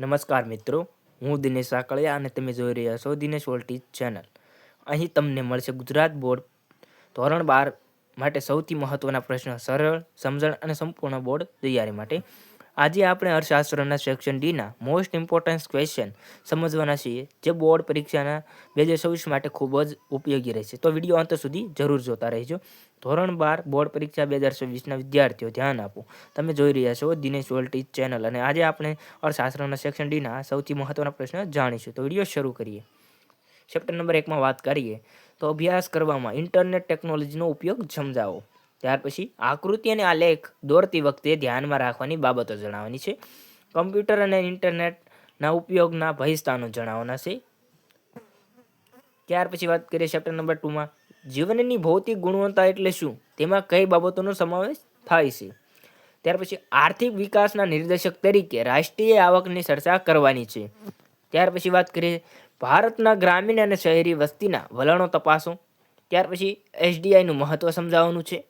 નમસ્કાર મિત્રો, હું દિનેશ સાકળિયા અને તમે જોઈ રહ્યા છો દિનેશ વોલ્ટીજ ચેનલ. અહીં તમને મળશે ગુજરાત બોર્ડ ધોરણ બાર માટે સૌથી મહત્ત્વના પ્રશ્ન. સરળ, સમજણ અને સંપૂર્ણ બોર્ડ તૈયારી માટે આજે આપણે અર્થશાસ્ત્રના સેક્શન ડીના મોસ્ટ ઇમ્પોર્ટન્ટ ક્વેશ્ચન સમજવાના છીએ, જે બોર્ડ પરીક્ષાના બે હજાર છવ્વીસ માટે ખૂબ જ ઉપયોગી રહેશે. તો વીડિયો અંત સુધી જરૂર જોતા રહેજો. ધોરણ બાર બોર્ડ પરીક્ષા બે હજાર છવ્વીસના વિદ્યાર્થીઓ, ધ્યાન આપો. તમે જોઈ રહ્યા છો દિનેશ વોલ્ટી ચેનલ અને આજે આપણે અર્થશાસ્ત્રના સેક્શન ડીના સૌથી મહત્ત્વના પ્રશ્ન જાણીશું. તો વીડિયો શરૂ કરીએ. ચેપ્ટર નંબર એકમાં વાત કરીએ. તો અભ્યાસ કરવામાં ઇન્ટરનેટ ટેકનોલોજીનો ઉપયોગ સમજાવો. ત્યાર પછી આકૃતિ અને આલેખ દોરતી વખતે ધ્યાનમાં રાખવાની બાબતો જણાવવાની છે. કમ્પ્યુટર અને ઇન્ટરનેટના ઉપયોગના ભયસ્થાનો જણાવવાના છે. ત્યાર પછી વાત કરીએ ચેપ્ટર નંબર ટુમાં જીવનની ભૌતિક ગુણવત્તા એટલે શું? તેમાં કઈ બાબતોનો સમાવેશ થાય છે? ત્યાર પછી આર્થિક વિકાસના નિર્દેશક તરીકે રાષ્ટ્રીય આવકની ચર્ચા કરવાની છે. ત્યાર પછી વાત કરીએ ભારતના ગ્રામીણ અને શહેરી વસ્તીના વલણો તપાસો. ત્યાર પછી એસડીઆઈનું મહત્ત્વ સમજાવવાનું છે.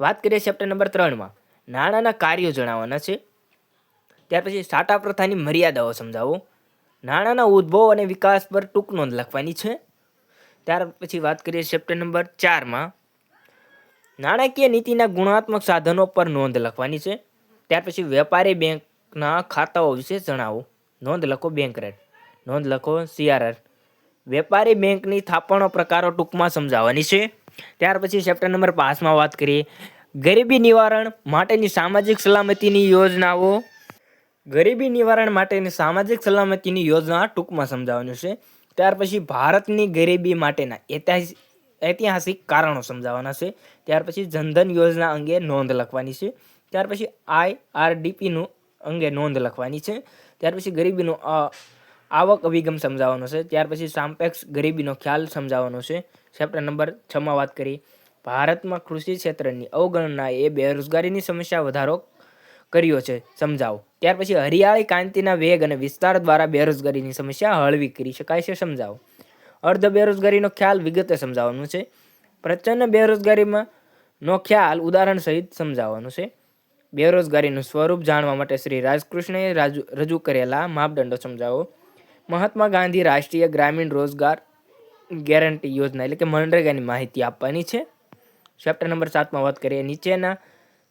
વાત કરીએ ચેપ્ટર નંબર ત્રણમાં. નાણાંના કાર્યો જણાવવાના છે. ત્યાર પછી સાટા પ્રથાની મર્યાદાઓ સમજાવો. નાણાંના ઉદ્ભવ અને વિકાસ પર ટૂંક નોંધ લખવાની છે. ત્યાર પછી વાત કરીએ ચેપ્ટર નંબર ચારમાં. નાણાકીય નીતિના ગુણાત્મક સાધનો પર નોંધ લખવાની છે. ત્યાર પછી વેપારી બેંકના ખાતાઓ વિશે જણાવો. નોંધ લખો બેંક રેટ નોંધ લખો સીઆરઆર વેપારી બેંકની થાપણો પ્રકારો ટૂંકમાં સમજાવવાની છે. ત્યાર પછી ચેપ્ટર નંબર પાંચમાં વાત કરીએ. ગરીબી નિવારણ માટેની સામાજિક સલામતીની યોજનાઓ. ગરીબી નિવારણ માટેની સામાજિક સલામતીની યોજના ટૂંકમાં સમજાવવાનું છે. ત્યાર પછી ભારતની ગરીબી માટેના ઐતિહાસિક કારણો સમજાવવાના છે. ત્યાર પછી જનધન યોજના અંગે નોંધ લખવાની છે. ત્યાર પછી આઈઆરડીપીનું અંગે નોંધ લખવાની છે. ત્યાર પછી ગરીબીનો આવક અભિગમ સમજાવવાનો છે. ત્યાર પછી સાપેક્ષ ગરીબીનો ખ્યાલ સમજાવવાનો છે. ચેપ્ટર નંબર છમાં વાત કરી. ભારતમાં કૃષિ ક્ષેત્રની અવગણનાએ બેરોજગારીની સમસ્યા વધારો કર્યો છે. સમજાવો. ત્યાર પછી હરિયાળી ક્રાંતિના વેગ અને વિસ્તાર દ્વારા બેરોજગારીની સમસ્યા હળવી કરી શકાય છે. સમજાવો. અર્ધ બેરોજગારીનો ખ્યાલ વિગતે સમજાવવાનું છે. પ્રચંડ બેરોજગારીમાં નો ખ્યાલ ઉદાહરણ સહિત સમજાવવાનું છે. બેરોજગારીનું સ્વરૂપ જાણવા માટે શ્રી રાજકૃષ્ણએ રાજુ, રજૂ કરેલા માપદંડો સમજાવો. મહાત્મા ગાંધી રાષ્ટ્રીય ગ્રામીણ રોજગાર ગેરંટી યોજના એટલે કે મનરેગાની માહિતી આપવાની છે. ચેપ્ટર નંબર સાતમાં વાત કરીએ. નીચેના,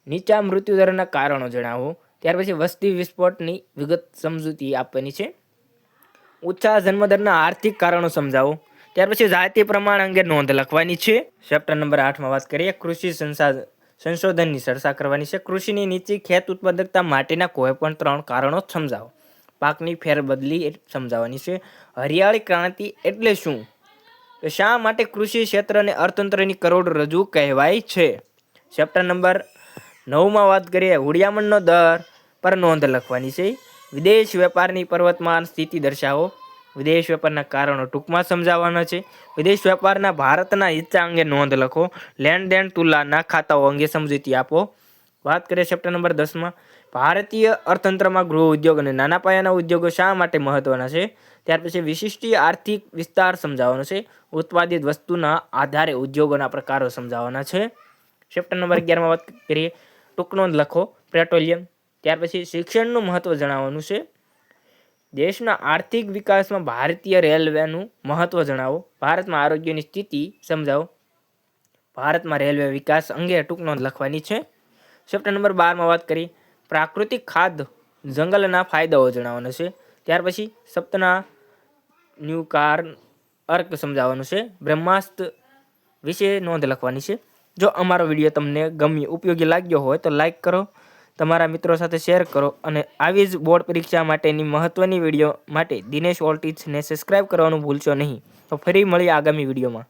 નીચા મૃત્યુદરના કારણો જણાવો. ત્યાર પછી વસ્તી વિસ્ફોટની વિગત સમજૂતી આપવાની છે. ઊંચા જન્મદરના આર્થિક કારણો સમજાવો. ત્યાર પછી જાતિ પ્રમાણ અંગે નોંધ લખવાની છે. ચેપ્ટર નંબર આઠમાં વાત કરીએ. કૃષિ સંશોધનની ચર્ચા કરવાની છે. કૃષિની નીચી ખેત ઉત્પાદકતા માટેના કોઈ પણ ત્રણ કારણો સમજાવો. પાકની ફેરબદલી સમજાવવાની છે. હરિયાળી ક્રાંતિ એટલે શું? તો શા માટે કૃષિ ક્ષેત્ર અને અર્થતંત્રની કરોડ રજૂ કહેવાય છે? ચેપ્ટર નંબર નવમાં વાત કરીએ. હુડિયામણનો દર પર નોંધ લખવાની છે. વિદેશ વેપારની પર્વતમાન સ્થિતિ દર્શાવો. વિદેશ વેપારના કારણો ટૂંકમાં સમજાવવાના છે. વિદેશ વેપારના ભારતના હિસ્સા અંગે નોંધ લખો. લેણ દેણ તુલાના ખાતાઓ અંગે સમજૂતી આપો. વાત કરીએ ચેપ્ટર નંબર દસમાં. ભારતીય અર્થતંત્રમાં ગૃહ ઉદ્યોગ અને નાના પાયાના ઉદ્યોગો શા માટે મહત્વના છે? ત્યાર પછી વિશિષ્ટ આર્થિક વિસ્તાર સમજાવવાનો છે. ઉત્પાદિત વસ્તુના આધારે ઉદ્યોગોના પ્રકારો સમજાવવાના છે. ચેપ્ટર નંબર અગિયારમાં વાત કરીએ. ટૂંક લખો. પેટ્રોલિયમ ત્યાર પછી શિક્ષણનું મહત્વ જણાવવાનું છે. દેશના આર્થિક વિકાસમાં ભારતીય રેલવેનું મહત્વ જણાવો. ભારતમાં આરોગ્યની સ્થિતિ સમજાવો. ભારતમાં રેલવે વિકાસ અંગે ટૂંક નોંધ લખવાની છે. ચેપ્ટર નંબર બારમાં વાત કરી. પ્રાકૃતિક ખાદ જંગલના ફાયદાઓ જણાવવાનો છે. ત્યાર પછી સપ્તના ન્યુકાર અર્ક સમજાવવાનું છે. બ્રહ્માસ્ત્ર વિશે નોંધ લખવાની છે. જો અમારો વીડિયો તમને ગમ્યો ઉપયોગી લાગ્યો હોય તો લાઇક કરો, તમારા મિત્રો સાથે શેર કરો અને આવી જ બોર્ડ પરીક્ષા માટેની મહત્ત્વની વીડિયો માટે દિનેશ ઓલ્ટિક્સને સબસ્ક્રાઈબ કરવાનું ભૂલશો નહીં. તો ફરી મળીએ આગામી વિડીયોમાં.